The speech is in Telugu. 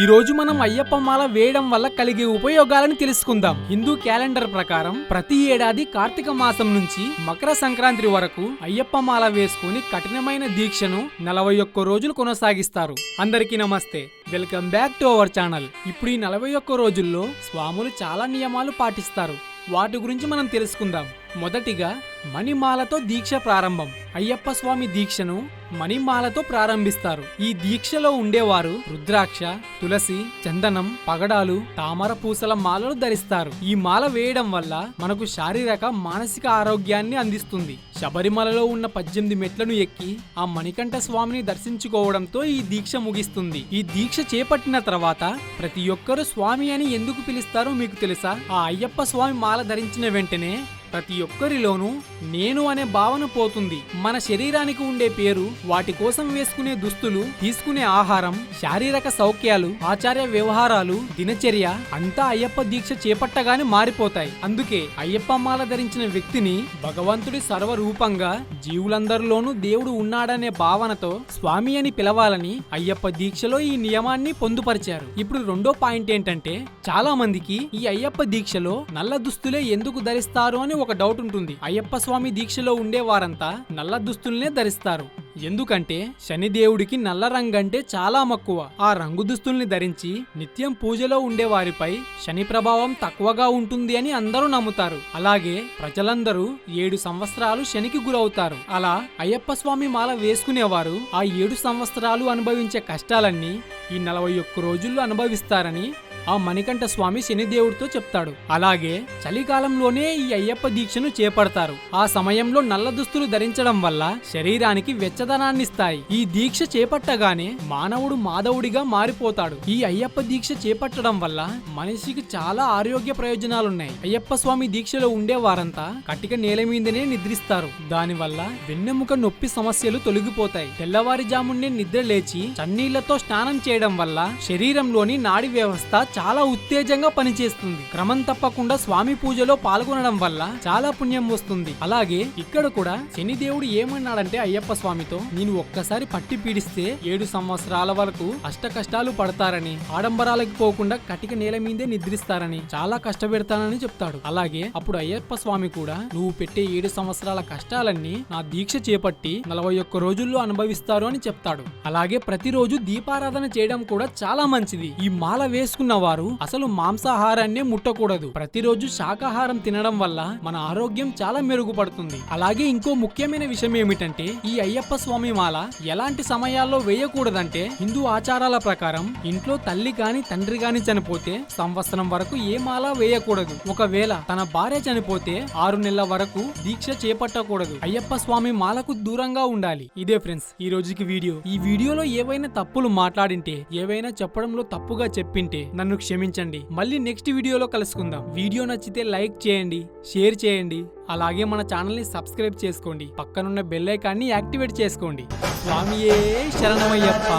ఈ రోజు మనం అయ్యప్ప మాల వేయడం వల్ల కలిగే ఉపయోగాలను తెలుసుకుందాం. హిందూ క్యాలెండర్ ప్రకారం ప్రతి ఏడాది కార్తీక మాసం నుంచి మకర సంక్రాంతి వరకు అయ్యప్ప మాల వేసుకుని కఠినమైన దీక్షను నలభై ఒక్క రోజులు కొనసాగిస్తారు. అందరికీ నమస్తే. Welcome back to our channel. ఇప్పుడు ఈ నలభై ఒక్క రోజుల్లో స్వాములు చాలా నియమాలు పాటిస్తారు. వాటి గురించి మనం తెలుసుకుందాం. మొదటిగా మణిమాలతో దీక్ష ప్రారంభం. అయ్యప్ప స్వామి దీక్షను మణిమాలతో ప్రారంభిస్తారు. ఈ దీక్షలో ఉండేవారు రుద్రాక్ష తులసి చందనం పగడాలు తామర పూసల మాలలు ధరిస్తారు. ఈ మాల వేయడం వల్ల మనకు శారీరక మానసిక ఆరోగ్యాన్ని అందిస్తుంది. శబరిమలలో ఉన్న పద్దెనిమిది మెట్లను ఎక్కి ఆ మణికంఠ స్వామిని దర్శించుకోవడంతో ఈ దీక్ష ముగిస్తుంది. ఈ దీక్ష చేపట్టిన తర్వాత ప్రతి ఒక్కరూ స్వామి అని ఎందుకు పిలుస్తారో మీకు తెలుసా? ఆ అయ్యప్ప స్వామి మాల ధరించిన వెంటనే ప్రతి ఒక్కరిలోనూ నేను అనే భావన పోతుంది. మన శరీరానికి ఉండే పేరు వాటి కోసం వేసుకునే దుస్తులు తీసుకునే ఆహారం శారీరక సౌఖ్యాలు ఆచార్య వ్యవహారాలు దినచర్య అంతా అయ్యప్ప దీక్ష చేపట్టగానే మారిపోతాయి. అందుకే అయ్యప్ప మాల ధరించిన వ్యక్తిని భగవంతుడి సర్వరూపంగా జీవులందరిలోనూ దేవుడు ఉన్నాడనే భావనతో స్వామి అని పిలవాలని అయ్యప్ప దీక్షలో ఈ నియమాన్ని పొందుపరిచారు. ఇప్పుడు రెండో పాయింట్ ఏంటంటే చాలా మందికి ఈ అయ్యప్ప దీక్షలో నల్ల దుస్తులే ఎందుకు ధరిస్తారు అని ఒక డౌట్ ఉంటుంది. అయ్యప్ప స్వామి దీక్షలో ఉండే వారంతా నల్ల దుస్తుల్నే ధరిస్తారు. ఎందుకంటే శనిదేవుడికి నల్ల రంగు అంటే చాలా మక్కువ. ఆ రంగు దుస్తుల్ని ధరించి నిత్యం పూజలో ఉండే వారిపై శని ప్రభావం తక్కువగా ఉంటుంది అని అందరూ నమ్ముతారు. అలాగే ప్రజలందరూ ఏడు సంవత్సరాలు శనికి గురవుతారు. అలా అయ్యప్ప స్వామి మాల వేసుకునేవారు ఆ ఏడు సంవత్సరాలు అనుభవించే కష్టాలన్నీ ఈ నలభై ఒక్క రోజుల్లో అనుభవిస్తారని ఆ మణికంఠ స్వామి శనిదేవుడితో చెప్తాడు. అలాగే చలికాలంలోనే ఈ అయ్యప్ప దీక్షను చేపడతారు. ఆ సమయంలో నల్ల దుస్తులు ధరించడం వల్ల శరీరానికి వెచ్చదనాన్నిస్తాయి. ఈ దీక్ష చేపట్టగానే మానవుడు మాధవుడిగా మారిపోతాడు. ఈ అయ్యప్ప దీక్ష చేపట్టడం వల్ల మనిషికి చాలా ఆరోగ్య ప్రయోజనాలున్నాయి. అయ్యప్ప స్వామి దీక్షలో ఉండే వారంతా కట్టిక నేల మీదనే నిద్రిస్తారు. దానివల్ల వెన్నెముక నొప్పి సమస్యలు తొలగిపోతాయి. తెల్లవారుజామునే నిద్ర లేచి చన్నీళ్ళతో స్నానం చేయడం వల్ల శరీరంలోని నాడి వ్యవస్థ చాలా ఉత్తేజంగా పనిచేస్తుంది. క్రమం తప్పకుండా స్వామి పూజలో పాల్గొనడం వల్ల చాలా పుణ్యం వస్తుంది. అలాగే ఇక్కడ కూడా శనిదేవుడు ఏమన్నాడంటే అయ్యప్ప స్వామితో నేను ఒక్కసారి పట్టి పీడిస్తే ఏడు సంవత్సరాల వరకు అష్ట కష్టాలు పడతారని ఆడంబరాలకు పోకుండా కటిక నేల మీదే నిద్రిస్తారని చాలా కష్టపెడతానని చెప్తాడు. అలాగే అప్పుడు అయ్యప్ప స్వామి కూడా నువ్వు పెట్టే ఏడు సంవత్సరాల కష్టాలన్నీ నా దీక్ష చేపట్టి నలభై ఒక్క రోజుల్లో అనుభవిస్తారు అని చెప్తాడు. అలాగే ప్రతిరోజు దీపారాధన చేయడం కూడా చాలా మంచిది. ఈ మాల వేసుకున్న వారు అసలు మాంసాహారాన్నే ముట్టకూడదు. ప్రతిరోజు శాకాహారం తినడం వల్ల మన ఆరోగ్యం చాలా మెరుగుపడుతుంది. అలాగే ఇంకో ముఖ్యమైన విషయం ఏమిటంటే ఈ అయ్యప్ప స్వామి మాల ఎలాంటి సమయాల్లో వేయకూడదంటే హిందూ ఆచారాల ప్రకారం ఇంట్లో తల్లి గాని తండ్రి గాని చనిపోతే సంవత్సరం వరకు ఏ మాల వేయకూడదు. ఒకవేళ తన భార్య చనిపోతే ఆరు నెలల వరకు దీక్ష చేపట్టకూడదు. అయ్యప్ప స్వామి మాలకు దూరంగా ఉండాలి. ఇదే ఫ్రెండ్స్ ఈ రోజుకి వీడియో. ఈ వీడియోలో ఏవైనా తప్పులు మాట్లాడింటే ఏవైనా చెప్పడంలో తప్పుగా చెప్పింటే నన్ను క్షమించండి. మళ్ళీ నెక్స్ట్ వీడియోలో కలుసుకుందాం. వీడియో నచ్చితే లైక్ చేయండి షేర్ చేయండి. అలాగే మన ఛానల్ని సబ్స్క్రైబ్ చేసుకోండి. పక్కనున్న బెల్ ఐకాన్ని యాక్టివేట్ చేసుకోండి. స్వామియే శరణమయ్యప్ప.